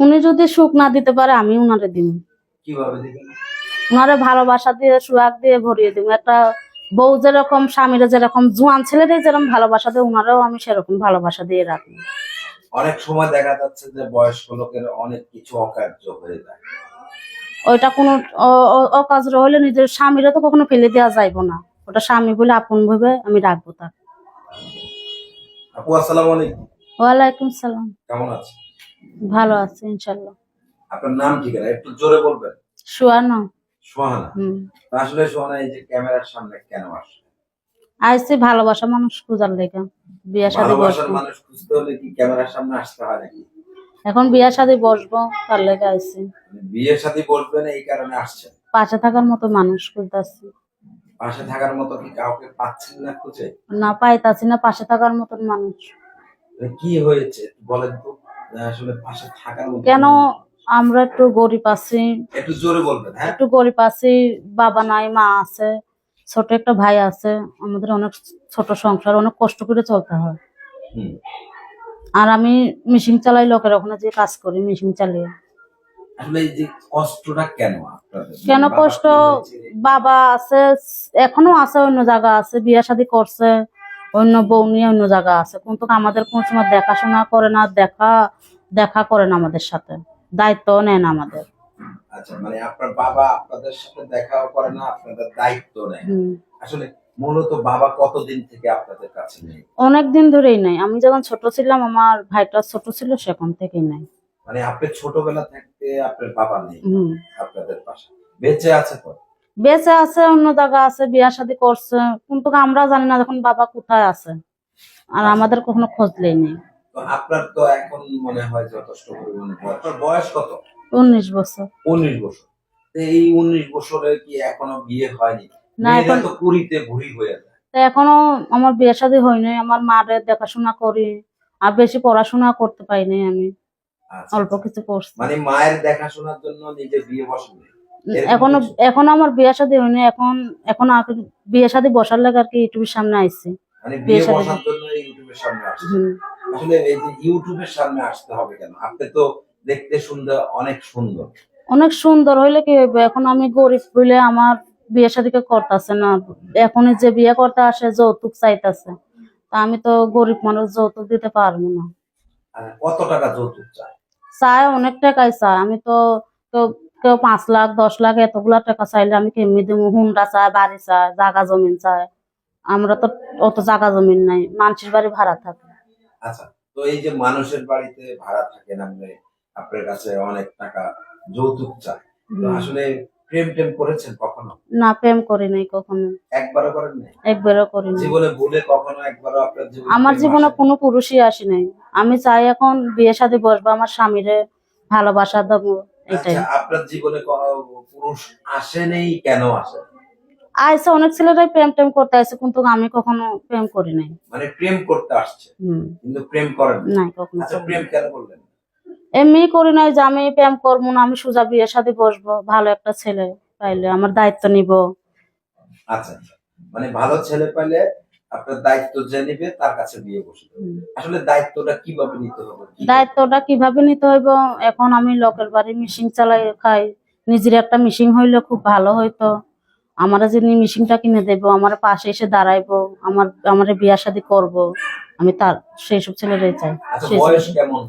উনি যদি সুখ না দিতে পারে আমি উনারে দিব কীভাবে দিবেন? উনারে ভালোবাসা দিয়ে সুয়াগ দিয়ে ভরিয়ে দিব একটা বউ যেরকম স্বামীরা যেরকম জোয়ান ছেলেদের যেরকম ভালোবাসা দেয় উনারাও আমি সেরকম ভালোবাসা দিয়ে রাখি। অনেক সময় দেখা যাচ্ছে যে বয়স্ক লোকের অনেক কিছু অকার্য হয়ে যায়। ওইটা কোনো অকাজ হলে নিজের স্বামীরা তো কখনো ফেলে দেওয়া যাইবো না। ওটা স্বামী বলে আপন ভাবে আমি রাখব তাকে। আপু আসসালামু আলাইকুম। ওয়ালাইকুম সালাম। কেমন আছে ভালো আছে ইনশাল্লাহ আপনার নাম ঠিকানা একটু জোরে বলবেন। সোহানা। হম। আসলে সোহানা এই যে ক্যামেরার সামনে কেন আসে আইসি ভালোবাসা মানুষ খুঁজার লেগে। বিয়া শাদি ভালোবাসার মানুষ খুঁজতে হলে কি ক্যামেরার সামনে আসতে হয় নাকি? এখন বিয়া শাদি বসবো তার লেগে আইসি। মানে বিয়ের সাথে বসবেন এই কারণে আসছেন পাশে থাকার মতো মানুষ খুঁজতাছি। পাশে থাকার মতো কি কাউকে পাচ্ছেন না খুঁজে? না পাইতাছি না পাশে থাকার মতন মানুষ। মানে কি হয়েছে বলেন তো। কেন আমরা একটু গরিব আছি? একটু জোরে বলবেন হ্যাঁ? একটু গরিব আছি বাবা নাই মা আছে ছোট একটা ভাই আছে আমাদের অনেক ছোট সংসার অনেক কষ্ট করে চলতে হয়। আর আমি মেশিন চালাই লোকের ওখানে যে কাজ করি মেশিন চালিয়ে। কেন মানে কষ্ট? বাবা আছে এখনও আছে অন্য জায়গা আছে বিয়ে শাদী করছে অন্য বউ নিয়ে অন্য জায়গা আছে। কিন্তু আমাদের কোন সময় দেখাশোনা করে না দেখা দেখা করে না আমাদের সাথে। দায়িত্ব নেন আমাদের। আচ্ছা মানে আপনার বাবা আপনাদের সাথে দেখাও করে না আপনাদের দায়িত্ব নেয় আসলে মূলত বাবা কতদিন থেকে আপনাদের কাছে নেই? অনেক দিন ধরেই নাই। আমি যখন ছোট ছিলাম আমার ভাইটা ছোট ছিল সেখান থেকেই নাই। মানে আপনি ছোটবেলা থাকতে আপনার বাবা নেই আপনাদের পাশে বেঁচে আছে তো বেঁচে আছে অন্য জায়গা আছে বিয়া শাদী করছে। কিন্তু আমরা জানি না যখন বাবা কোথায় আছে। আর আমাদের কখনো খোঁজ নেই আপনার তো এখন মনে হয় যথেষ্ট পরিমাণে বয়স কত? উনিশ বছর। উনিশ বছর। এই উনিশ বছরে কি এখনও বিয়ে হয়নি? না এখন তো কুড়িতে ঘুরি হয়ে এখনও আমার বিয়ে শাদী হয়নি। আমার মারে দেখাশোনা করি। আর বেশি পড়াশোনা করতে পাইনি আমি। আচ্ছা, অল্প আচ্ছা। কিছু করছি। মানে মায়ের দেখাশোনার জন্য নিজে বিয়ে বসেন এরকম এখনও এখনও আমার বিয়ে শাদী হয়নি এখন এখন বিয়ে শাদী বসার লাগে আর কি ইউটিউবের সামনে আইছি মানে বিয়ে বসার জন্য ইউটিউবের সামনে আসছে? আসলে এই যে ইউটিউবের সামনে আসতে হবে কেন? আপনি তো দেখতে সুন্দর অনেক সুন্দর। অনেক সুন্দর হইলে কি হইবে? এখন আমি গরিব হইলে আমার বিয়ে শাদীকে করতেছে না। এখন যে বিয়ে করতে আসে যৌতুক চাইতেছে। তা আমি তো গরিব মানুষ যৌতুক দিতে পারব না। কত টাকা যৌতুক চায়? চায় অনেক টাকাই চায়। আমি তো কেউ কেউ পাঁচ লাখ দশ লাখ এতগুলা টাকা চাইলে আমি কেমনি দেবো হুন্ডা চায় বাড়ি চায় জাগা জমিন চায়। আমরা তো অত জাগা জমিন নাই মানুষের বাড়ি ভাড়া থাকে। আচ্ছা তো এই যে মানুষের বাড়িতে ভাড়া থাকেন আপনি আপনার কাছে অনেক টাকা যৌতুক চায়। আসলে প্রেম টেম করেছেন কখনো? না প্রেম করি নাই কখনো। একবারও করেন নাই? একবারও করি নাই। জীবনে ভুলে কখনো একবারও আপনার জীবনে আমার জীবনে কোনো পুরুষই আসে নাই। আমি চাই এখন বিয়ে শাদী বসবো আমার স্বামীরে ভালোবাসা দেবো। এটাই। আচ্ছা আপনার জীবনে পুরুষ আসে নেই? কেন আসে? আইসে অনেক ছেলেরাই প্রেম টেম করতে আসে কিন্তু আমি কখনো প্রেম করি নাই। মানে প্রেম করতে আসছে কিন্তু প্রেম করেন না। কখনো আচ্ছা প্রেম কেন করলেন? এমনি করি নাই যে আমি প্রেম করব না আমি সোজা বিয়ের সাথে বসবো ভালো একটা ছেলে পাইলে আমার দায়িত্ব নিব। আচ্ছা আচ্ছা। মানে ভালো ছেলে পাইলে আপনার দায়িত্ব যে নেবে তার কাছে দিয়ে বসে আসলে দায়িত্বটা কীভাবে নিতে হবে? দায়িত্বটা কীভাবে নিতে হইব? এখন আমি লোকের বাড়ি মেশিন চালাই খাই। নিজের একটা মেশিন হইলে খুব ভালো হইতো। আমার যিনি মেশিনটা কিনে দেবো আমার পাশে এসে দাঁড়াইবো আমার আমার বিয়া শাদী করব আমি তার সেই সব ছেলেরাই চাই। আচ্ছা বয়স কেমন?